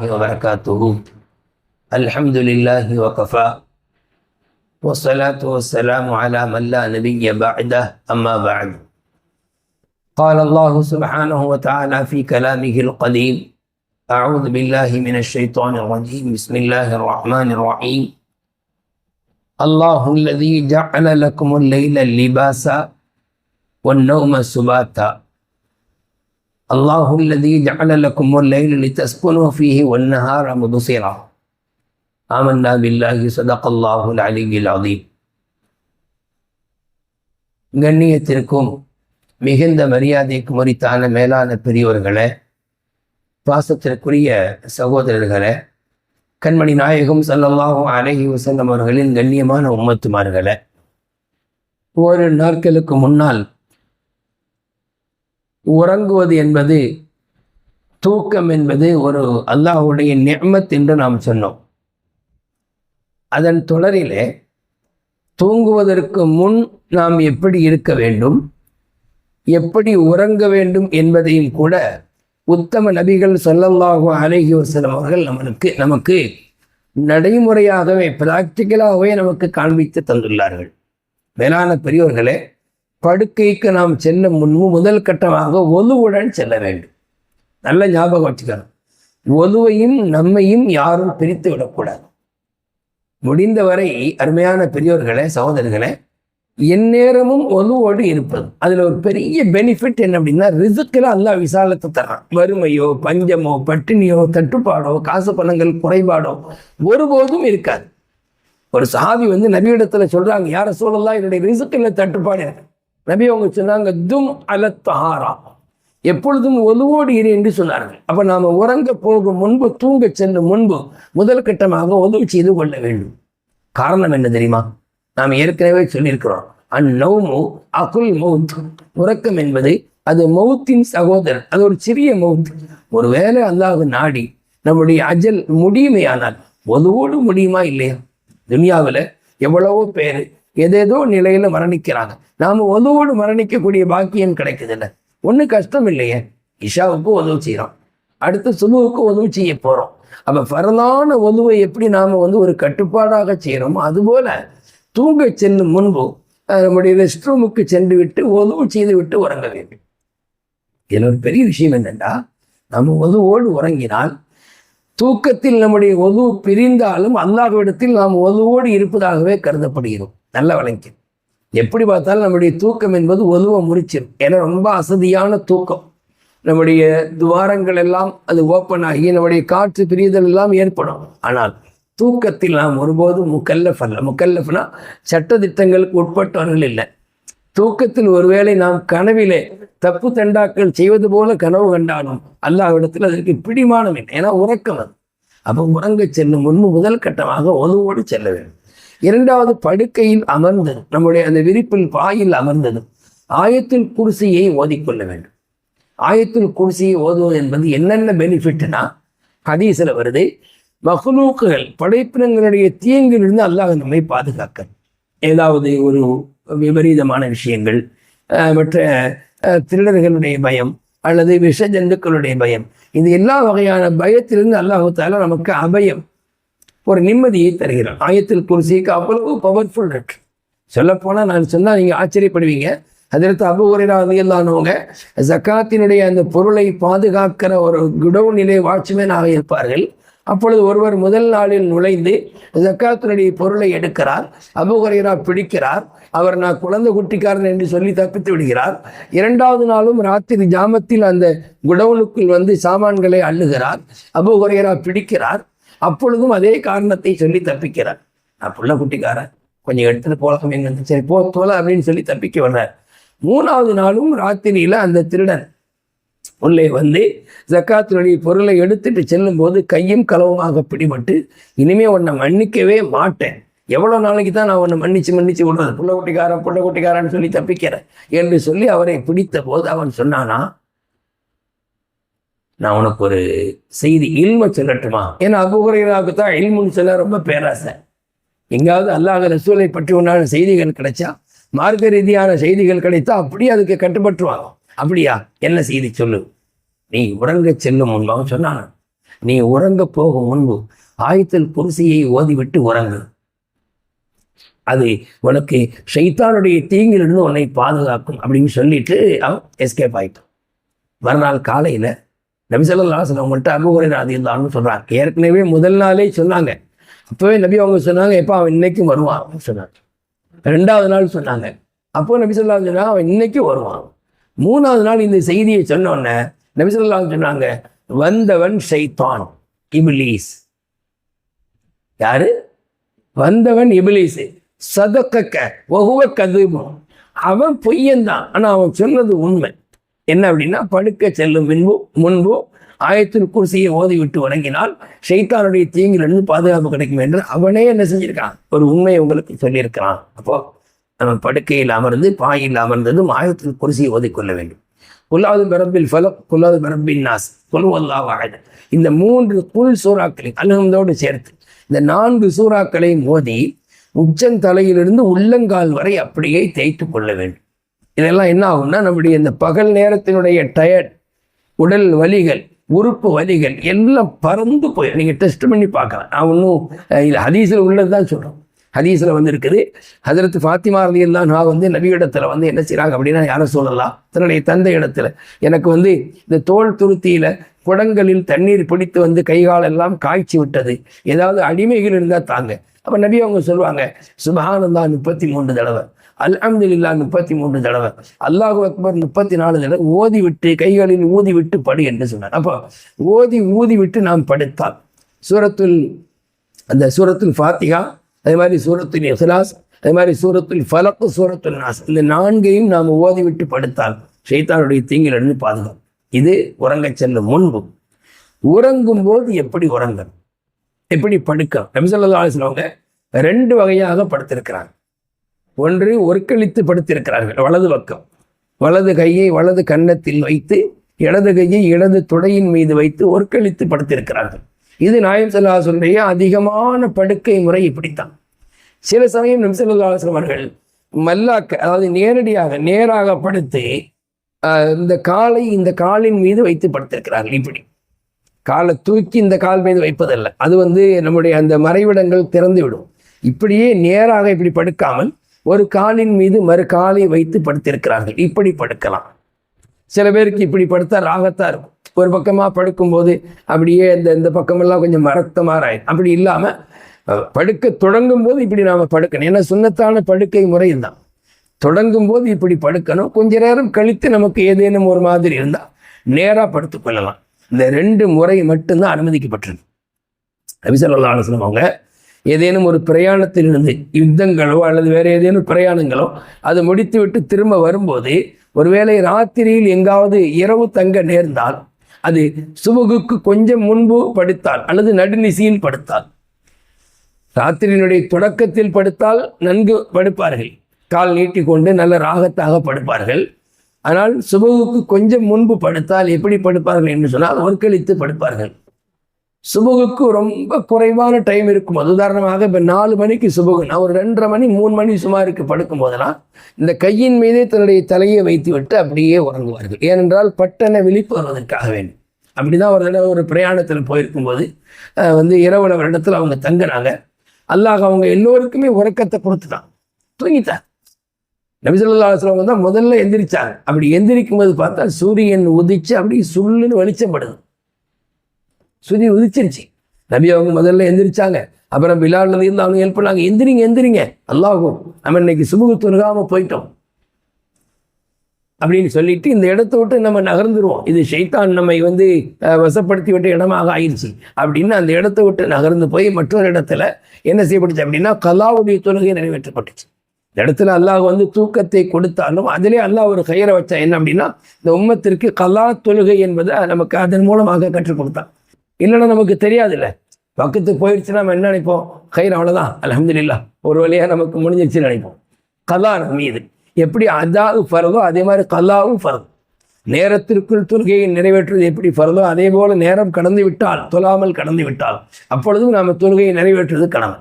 وبركاته. الحمد لله وكفى. والصلاة والسلام على من لا نبي بعده. أما بعد. قال الله سبحانه وتعالى في كلامه القديم أعوذ بالله من الشيطان الرجيم. بسم الله الرحمن الرحيم. الله الذي جعل لكم الليل لباسا والنوم سباتا. الله الذي جعل لكم الليل لتسكنوا فيه والنهار مبصرا آمنا بالله صدق الله العلي العظيم கண்ணியத்திற்கும் மிகுந்த மரியாதைக்கு முறித்தான மேலான பெரியவர்களே பாசத்திற்குரிய சகோதரர்களே கண்மணி நாயகம் சல்லல்லாஹும் அலஹி வசல்லம் அவர்களின் கண்ணியமான உம்மத்துமார்களே ஒரு நாட்களுக்கு முன்னால் உறங்குவது என்பது தூக்கம் என்பது ஒரு அல்லாஹுடைய நியமத் என்று நாம் சொன்னோம். அதன் தொடரிலே தூங்குவதற்கு முன் நாம் எப்படி இருக்க வேண்டும் எப்படி உறங்க வேண்டும் என்பதையும் கூட உத்தம நபிகள் சொல்லல்லாஹு அலஹி வசலம் அவர்கள் நம்மளுக்கு நமக்கு நடைமுறையாகவே பிராக்டிக்கலாகவே நமக்கு காண்பித்து தந்துள்ளார்கள். மேலான பெரியோர்களே படுக்கைக்கு நாம் செல்ல முன்பு முதல் கட்டமாக ஒதுவுடன் செல்ல வேண்டும். நல்ல ஞாபகம் வச்சுக்கணும். ஒதுவையும் நம்மையும் யாரும் பிரித்து விடக்கூடாது. முடிந்தவரை அருமையான பெரியோர்களே சகோதரர்களே எந்நேரமும் ஒதுவோடு இருப்பது. அதில் ஒரு பெரிய பெனிஃபிட் என்ன அப்படின்னா ரிசுக்கில் அல்லா விசாலத்தை தரான் வறுமையோ பஞ்சமோ பட்டினியோ தட்டுப்பாடோ காசு பணங்கள் குறைபாடோ ஒருபோதும் இருக்காது. ஒரு சாவி வந்து நபியிடத்தில் சொல்கிறாங்க யாரை சொல்லலாம் என்னுடைய ரிசுக்கில் தட்டுப்பாடு நபி அவங்க சொன்னாங்க தும் அலத்தஹாரா எப்பொழுதும் ஒதுவோடு இரு என்று சொன்னார்கள். அப்போ நாம் உறங்க போகும் முன்பு தூங்க செல்லும் முன்பு முதல் கட்டமாக உதவி செய்து கொள்ள வேண்டும். காரணம் என்ன தெரியுமா? நாம் ஏற்கனவே சொல்லியிருக்கிறோம். அந்நௌமு அகுல் மவுத் உறக்கம் என்பது அது மௌத்தின் சகோதரன் அது ஒரு சிறிய மவுத் ஒருவேளை அல்லாஹ் நாடி நம்முடைய அஜல் முடியுமையானால் ஒதுவோடு முடியுமா இல்லையா? துனியாவில் எவ்வளவோ பேர் எதேதோ நிலையில மரணிக்கிறாங்க. நாம ஒதுவோடு மரணிக்கக்கூடிய பாக்கியம் கிடைக்குதுல்ல. ஒன்றும் கஷ்டம் இல்லையே. இஷாவுக்கு உதவு செய்கிறோம் அடுத்து சுலுவுக்கு உதவு செய்ய போகிறோம் அப்போ பரலான உதவை எப்படி நாம் வந்து ஒரு கட்டுப்பாடாக செய்கிறோமோ அதுபோல் தூங்க செல்லும் முன்பு நம்முடைய ரெஸ்ட் ரூமுக்கு சென்று விட்டு உதவு செய்து விட்டு உறங்க வேண்டும். இதில் ஒரு பெரிய விஷயம் என்னென்னா நம்ம உதவோடு உறங்கினால் தூக்கத்தில் நம்முடைய ஒது பிரிந்தாலும் அல்லாஹ்விடத்தில் நாம் ஒதுவோடு இருப்பதாகவே கருதப்படுகிறோம். நல்ல வழங்கி எப்படி பார்த்தாலும் நம்முடைய தூக்கம் என்பது ஒதுவ முறிச்சிடும் ஏன்னா ரொம்ப அசதியான தூக்கம். நம்முடைய துவாரங்கள் எல்லாம் அது ஓப்பன் ஆகி நம்முடைய காற்று பிரிதல் எல்லாம் ஏற்படும். ஆனால் தூக்கத்தில் நாம் ஒருபோதும் முக்கல்லஃப் அல்ல. முக்கல்லஃப்னா சட்டத்திட்டங்களுக்கு உட்பட்டவர்கள் இல்லை. தூக்கத்தில் ஒருவேளை நாம் கனவிலே தப்பு தண்டாக்கள் செய்வது போல கனவு கண்டாலும் அல்லாவிடத்தில் அதற்கு பிடிமானம் இல்லை. ஏன்னா உறக்கம் அது. அப்போ உறங்க செல்லும் முன்பு முதல் கட்டமாக ஒதுவோடு செல்ல வேண்டும். இரண்டாவது படுக்கையில் அமர்ந்தது. நம்முடைய அந்த விரிப்பில் பாயில் அமர்ந்தது. ஆயத்தில் குடிசையை ஓதிக்கொள்ள வேண்டும். ஆயத்தில் குடிசையை ஓதுவது என்பது என்னென்ன பெனிஃபிட்னா ஹதீஸில் வருது மஹ்லூக்குகள் படைப்பினங்களுடைய தீங்கிலிருந்து அல்லாஹ் நம்மை பாதுகாக்க. ஏதாவது ஒரு விபரீதமான விஷயங்கள் மற்ற திருடர்களுடைய பயம் அல்லது விஷ ஜந்துக்களுடைய பயம் இது எல்லா வகையான பயத்திலிருந்து அல்லாஹு தாலா நமக்கு அபயம். ஒரு நிம்மதியை தருகிறான் ஆயத்தில் குருசிக்கு அவ்வளவு பவர்ஃபுல் இருக்கு. சொல்லப்போனால் நான் சொன்னால் நீங்கள் ஆச்சரியப்படுவீங்க. அதற்கு அபு உரையாதவங்க ஜக்காத்தினுடைய அந்த பொருளை பாதுகாக்கிற ஒரு குடவுன் நிலை வாட்ச்மேனாக இருப்பார்கள். அப்பொழுது ஒருவர் முதல் நாளில் நுழைந்து ஜக்காத்தினுடைய பொருளை எடுக்கிறார். அபுகுரையரா பிடிக்கிறார். அவர் நான் குழந்தை குட்டிக்காரன் என்று சொல்லி தப்பித்து விடுகிறார். இரண்டாவது நாளும் ராத்திரி ஜாமத்தில் அந்த குடவுனுக்குள் வந்து சாமான்களை அள்ளுகிறார். அபுகுரையரா பிடிக்கிறார். அப்பொழுதும் அதே காரணத்தை சொல்லி தப்பிக்கிறார். நான் புள்ள குட்டிக்காரன். கொஞ்சம் எடுத்துட்டு போகலாம் எங்க சரி போ அப்படின்னு சொல்லி தப்பிக்க வர்றார். மூணாவது நாளும் ராத்திரியில் அந்த திருடன் உள்ளே வந்து ஜக்காத்தினுடைய பொருளை எடுத்துட்டு செல்லும் போது கையும் களவுமாக பிடிபட்டு இனிமே உன்னை மன்னிக்கவே மாட்டேன். எவ்வளோ நாளைக்கு தான் நான் உன்னை மன்னிச்சு மன்னிச்சு விடுறது? புள்ள குட்டிக்காரன் புள்ள குட்டிக்காரன்னு சொல்லி தப்பிக்கிறேன் என்று சொல்லி அவரை பிடித்த போது அவன் சொன்னானா நான் உனக்கு ஒரு செய்தி இல்ம சொல்லட்டுமா? ஏன்னா அபுகுறைகளாவுக்கு தான் இல்முன்னு சொல்ல ரொம்ப பேராசை. எங்காவது அல்லாஹ் ரசூலை பற்றி உண்டான செய்திகள் கிடைச்சா மார்க்க ரீதியான செய்திகள் கிடைத்தா அப்படியே அதுக்கு கட்டுப்பட்டுருவாங்க. அப்படியா? என்ன செய்தி சொல்லு? நீ உறங்க செல்லும் முன்பாக சொன்னான் நீ உறங்க போகும் முன்பு ஆயத்தில் குருசியை ஓதிவிட்டு உறங்கு. அது உனக்கு ஷைத்தானுடைய தீங்கிலிருந்து உன்னை பாதுகாக்கும் அப்படின்னு சொல்லிட்டு அவன் எஸ்கேப் ஆயிட்டான். மறுநாள் காலையில் நபிசல்லாசன் அவங்கள்ட்ட அபுகுரை அது இல்லான்னு சொல்கிறாங்க ஏற்கனவே முதல் நாளே சொன்னாங்க. அப்போவே நபி அவங்க சொன்னாங்க எப்போ அவன் இன்னைக்கும் வருவான் சொன்னாங்க. ரெண்டாவது நாள் சொன்னாங்க. அப்போ நபிசல்லா சொன்னாங்க அவன் இன்னைக்கும் வருவான். மூணாவது நாள் இந்த செய்தியை சொன்னோடனே நபிசல்லா சொன்னாங்க வந்தவன் ஷைத்தான் இபிலீஸ். யாரு? வந்தவன் இபிலீஸ். சதக்கக்க ஒகுவ கதுபம் அவன் பொய்யன்தான் ஆனால் அவன் சொன்னது உண்மை. என்ன அப்படின்னா படுக்க செல்லும் முன்பு முன்பு ஆயத்தில் குர்சியை ஓதி விட்டு வணங்கினால் ஷைத்தானுடைய தீங்கிலிருந்து பாதுகாப்பு கிடைக்கும் என்று அவனே என்ன செஞ்சிருக்கான்? ஒரு உண்மையை உங்களுக்கு சொல்லியிருக்கிறான். அப்போ நம்ம படுக்கையில் அமர்ந்து பாயில் அமர்ந்ததும் ஆயத்தில் குர்சியை ஓதிக்கொள்ள வேண்டும். குல்லாது பரம்பில் ஃபலம் குல்லாது பரம்பின் நாஸ் குலுவல்லா வாழ இந்த மூன்று குல் சூறாக்களை அலுகந்தோடு சேர்த்து இந்த நான்கு சூறாக்களையும் ஓதி உச்சந்தலையிலிருந்து உள்ளங்கால் வரை அப்படியே தேய்த்து கொள்ள வேண்டும். இதெல்லாம் என்ன ஆகும்னா நம்முடைய இந்த பகல் நேரத்தினுடைய டயர்ட் உடல் வலிகள் உறுப்பு வலிகள் எல்லாம் பறந்து போய் நீங்கள் டெஸ்ட் பண்ணி பார்க்கலாம். நான் ஒன்றும் இது ஹதீஸில் உள்ளது தான் சொல்கிறோம் ஹதீஸில் வந்து இருக்குது ஹதரத்து ஃபாத்திமா எல்லாம் நான் வந்து நபியிடத்தில் வந்து என்ன செய்கிறாங்க அப்படின்னா யாரை சொல்லலாம்? தன்னுடைய தந்தை இடத்துல. எனக்கு வந்து இந்த தோல் துருத்தியில் குடங்களில் தண்ணீர் பிடித்து வந்து கைகாலெல்லாம் காய்ச்சி விட்டது. ஏதாவது அடிமைகள் இருந்தால் தாங்க. அப்போ நபி அவங்க சொல்லுவாங்க சுபஹானந்தா முப்பத்தி மூன்று தடவை அல்ஹம்துலில்லா முப்பத்தி மூன்று தடவை அல்லாஹு அக்பர் முப்பத்தி நாலு தடவை ஓதி விட்டு கைகளில் ஊதி விட்டு படு என்று சொன்னார். அப்போ ஓதி ஊதி விட்டு நாம் படுத்தால் சூரத்துல் அந்த சூரத்துல் ஃபாத்திகா அதே மாதிரி சூரத்துல் இஹ்லாஸ் அதே மாதிரி சூரத்துல் ஃபலக்கு சூரத்துல் நாஸ் இந்த நான்கையும் நாம் ஓதி விட்டு படுத்தால் ஷைத்தானுடைய தீங்கிலிருந்து பாதுகாப்பு. இது உறங்கச் செல்லும் முன்பு. உறங்கும் போது எப்படி உறங்கணும்? எப்படி படுக்க? நபிசல்லா ரெண்டு வகையாக படுத்திருக்கிறாங்க. ஒன்று ஒருக்களித்து படுத்திருக்கிறார்கள். வலது பக்கம். வலது கையை வலது கன்னத்தில் வைத்து இடது கையை இடது துடையின் மீது வைத்து ஒருக்களித்து படுத்திருக்கிறார்கள். இது நாயம் செல்லாசுடைய அதிகமான படுக்கை முறை இப்படித்தான். சில சமயம் நிமிசல்லாசன் அவர்கள் மல்லாக்க அதாவது நேரடியாக நேராக படுத்து இந்த காலை இந்த காலின் மீது வைத்து படுத்திருக்கிறார்கள் இப்படி. காலை தூக்கி இந்த கால் மீது வைப்பதல்ல. அது வந்து நம்முடைய அந்த மறைவிடங்கள் திறந்து விடும் இப்படியே நேராக இப்படி படுக்காமல் ஒரு காலின் மீது மறு காலை வைத்து படுத்திருக்கிறார்கள். இப்படி படுக்கலாம். சில பேருக்கு இப்படி படுத்தா ராகத்தான் இருக்கும். ஒரு பக்கமாக படுக்கும்போது அப்படியே இந்த இந்த பக்கமெல்லாம் கொஞ்சம் மரத்த மாறாயிடும் அப்படி இல்லாமல் படுக்க தொடங்கும் போது இப்படி நாம் படுக்கணும். ஏன்னா சுண்ணத்தான படுக்கை முறை தான். தொடங்கும் போது இப்படி படுக்கணும். கொஞ்ச நேரம் கழித்து நமக்கு ஏதேனும் ஒரு மாதிரி இருந்தால் நேராக படுத்துக்கொள்ளலாம் இந்த ரெண்டு முறை மட்டும்தான் அனுமதிக்கப்பட்டிருக்கு. அபிசல்லா அலுவலம் அவங்க ஏதேனும் ஒரு பிரயாணத்திலிருந்து யுத்தங்களோ அல்லது வேறு ஏதேனும் பிரயாணங்களோ அதை முடித்துவிட்டு திரும்ப வரும்போது ஒருவேளை ராத்திரியில் எங்காவது இரவு தங்க நேர்ந்தால் அது சுபகுக்கு கொஞ்சம் முன்பு படுத்தால் அல்லது நடுநிசையில் படுத்தால். ராத்திரியினுடைய தொடக்கத்தில் படுத்தால் நன்கு படுப்பார்கள். கால் நீட்டிக்கொண்டு நல்ல ராகத்தாக படுப்பார்கள். ஆனால் சுபகுக்கு கொஞ்சம் முன்பு படுத்தால் எப்படி படுப்பார்கள் என்று சொன்னால் ஒர்க்களித்து படுப்பார்கள். சுபகுக்கு ரொம்ப குறைவான டைம் இருக்கும். அது உதாரணமாக இப்போ நாலு மணிக்கு சுபகு நான் ஒரு ரெண்டரை மணி மூணு மணி சுமாருக்கு படுக்கும் போதெல்லாம் இந்த கையின் மீதே தன்னுடைய தலையை வைத்து விட்டு அப்படியே உறங்குவார்கள். ஏனென்றால் பட்டண விழிப்பு வருவதற்காக வேண்டும். அப்படி தான் ஒரு தடவை ஒரு பிரயாணத்தில் போயிருக்கும்போது வந்து இரவு இடத்துல அவங்க தங்கினாங்க. அல்லாஹ் அவங்க எல்லோருக்குமே உறக்கத்தை கொடுத்துட்டான். தூங்கிட்டான். நபிசல்லா அலுவலம் தான் முதல்ல எந்திரிச்சாங்க. அப்படி எந்திரிக்கும் போது பார்த்தா சூரியன் உதிச்சு அப்படி சுள்ளுன்னு வெளிச்சப்படுது. சூரியன் உதிச்சிருச்சு. நபி அவங்க முதல்ல எந்திரிச்சாங்க. அப்புறம் பிலால் இருந்து அவங்க ஹெல்ப் பண்ணாங்க எந்திரிங்க எந்திரிங்க. அல்லாஹும் நம்ம இன்னைக்கு சுமுக துருகாமல் போயிட்டோம். அப்படின்னு சொல்லிட்டு இந்த இடத்த விட்டு நம்ம நகர்ந்துருவோம். இது ஷைத்தான் நம்மை வந்து வசப்படுத்தி விட்ட இடமாக ஆயிடுச்சு அப்படின்னு அந்த இடத்த விட்டு நகர்ந்து போய் மற்றொரு இடத்துல என்ன செய்யப்பட்டுச்சு அப்படின்னா கலாவுடைய தொழுகை நிறைவேற்றப்பட்டுச்சு. இந்த இடத்துல அல்லாஹ் வந்து தூக்கத்தை கொடுத்தாலும் அதிலே அல்லாஹ் ஒரு கயிறை வச்சா என்ன அப்படின்னா இந்த உம்மத்திற்கு கலா தொழுகை என்பதை நமக்கு அதன் மூலமாக கற்றுக் கொடுத்தான். இல்லைன்னா நமக்கு தெரியாதுல்ல. பக்கத்துக்கு போயிடுச்சு நம்ம என்ன நினைப்போம்? கயிறு அவ்வளோதான் அலமதுல்லா ஒரு வழியாக நமக்கு முடிஞ்சிருச்சுன்னு நினைப்போம். கலா மீது. எப்படி அதாவது ஃபரதோ அதே மாதிரி கல்லாவும் ஃபரது. நேரத்திற்குள் தொழுகையை நிறைவேற்றுவது எப்படி ஃபரதோ? அதே போல் நேரம் கடந்து விட்டால் தொழாமல் கடந்து விட்டால். அப்பொழுதும் நாம் தொழுகையை நிறைவேற்றுவது கடமை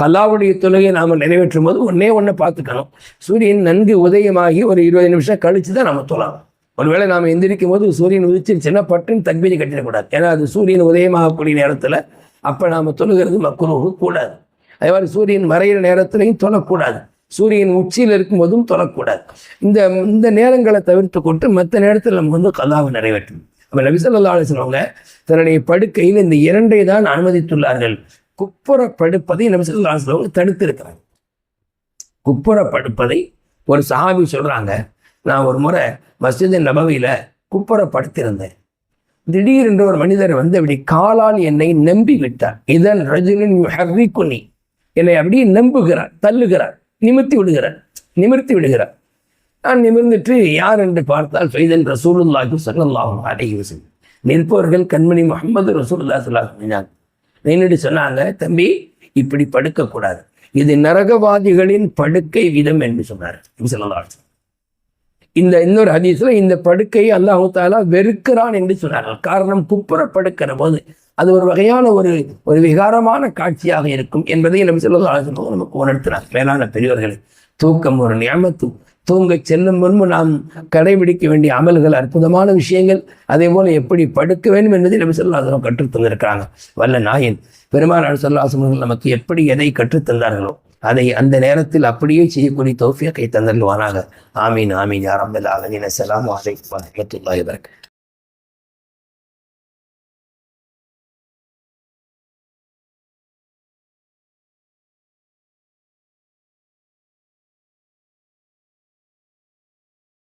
கல்லாவுடைய தொழுகையை நாம் நிறைவேற்றும் போது ஒன்றே ஒன்றை பார்த்துக்கணும். சூரியன் நன்கு உதயமாகி ஒரு இருபது நிமிஷம் கழித்து தான் நம்ம தொழலாம். ஒருவேளை நாம் எந்திரிக்கும் போது சூரியன் உதிச்சிருச்சுன்னா பட்டுன்னு தக்பீரி கட்டிடக்கூடாது ஏன்னா அது சூரியன் உதயமாகக்கூடிய நேரத்தில் அப்போ நாம் தொழுகிறது மக்குருவுக்கு கூடாது. அதே மாதிரி சூரியன் மறையிற நேரத்திலையும் தொழக்கூடாது. சூரியன் உச்சியில் இருக்கும்போதும் தொழக்கூடாது. இந்த இந்த நேரங்களை தவிர்த்து கொண்டு மற்ற நேரத்தில் நம்ம வந்து கல்லாவை நிறைவேற்றணும். அப்போ நபிசல்லா அலிஸ்லவங்க தன்னுடைய படுக்கையில் இந்த இரண்டை தான் அனுமதித்துள்ளார்கள். குப்புற படுப்பதை நபிசல்லா தடுத்திருக்கிறாங்க. குப்புற படுப்பதை ஒரு சஹாபி சொல்கிறாங்க நான் ஒரு முறை மஸ்ஜித் நபவியில் குப்புற படுத்திருந்தேன் திடீரென்று ஒரு மனிதர் வந்து அப்படி காலால் என்னை நம்பி விட்டார். இதன் ரஜுலின் ஹர்ரிக்குனி என்னை அப்படியே நம்புகிறார் தள்ளுகிறார் நிமிர்த்தி விடுகிறார் நிமிர்த்தி விடுகிறார். நான் நிமிர்ந்துட்டு யார் என்று பார்த்தால் சைதன் ரசூலுல்லாஹி சல்லாஹும் அலைஹி வஸல்லம். நிற்பவர்கள் கண்மணி முகமது ரசூலுல்லா சொல்லாங்க நின்றுட்டு சொன்னாங்க தம்பி இப்படி படுக்கக்கூடாது. இது நரகவாதிகளின் படுக்கை விதம் என்று சொன்னார். இந்த இன்னொரு ஹதீஸ்ல இந்த படுக்கையை அல்லாஹு தாலா வெறுக்கிறான் என்று சொன்னார்கள். காரணம் குப்புற படுக்கிற போது அது ஒரு வகையான ஒரு ஒரு விகாரமான காட்சியாக இருக்கும் என்பதை நம்ம ஸல்லல்லாஹு நமக்கு உணர்த்தினார். மேலான பெரியவர்களை தூக்கம் ஒரு நியமத்து தூங்க செல்லும் முன்பு நாம் கடைபிடிக்க வேண்டிய அமல்கள் அற்புதமான விஷயங்கள் அதே போல எப்படி படுக்க வேண்டும் என்பதை நபி சொல்லாசனம் கற்றுத்தந்திருக்கிறாங்க வல்ல நாயன் பெருமாள் சல்லாசமர்கள் நமக்கு எப்படி எதை கற்றுத் தந்தார்களோ அதை அந்த நேரத்தில் அப்படியே செய்யக்கூடிய தோஃபியா கை தந்தல்வானாக ஆமீன் ஆமீன் யாரம்பல் ஆலமீன். அஸ்ஸலாமு அலைக்கும் வரஹ்மத்துல்லாஹி வபரகாத்துஹு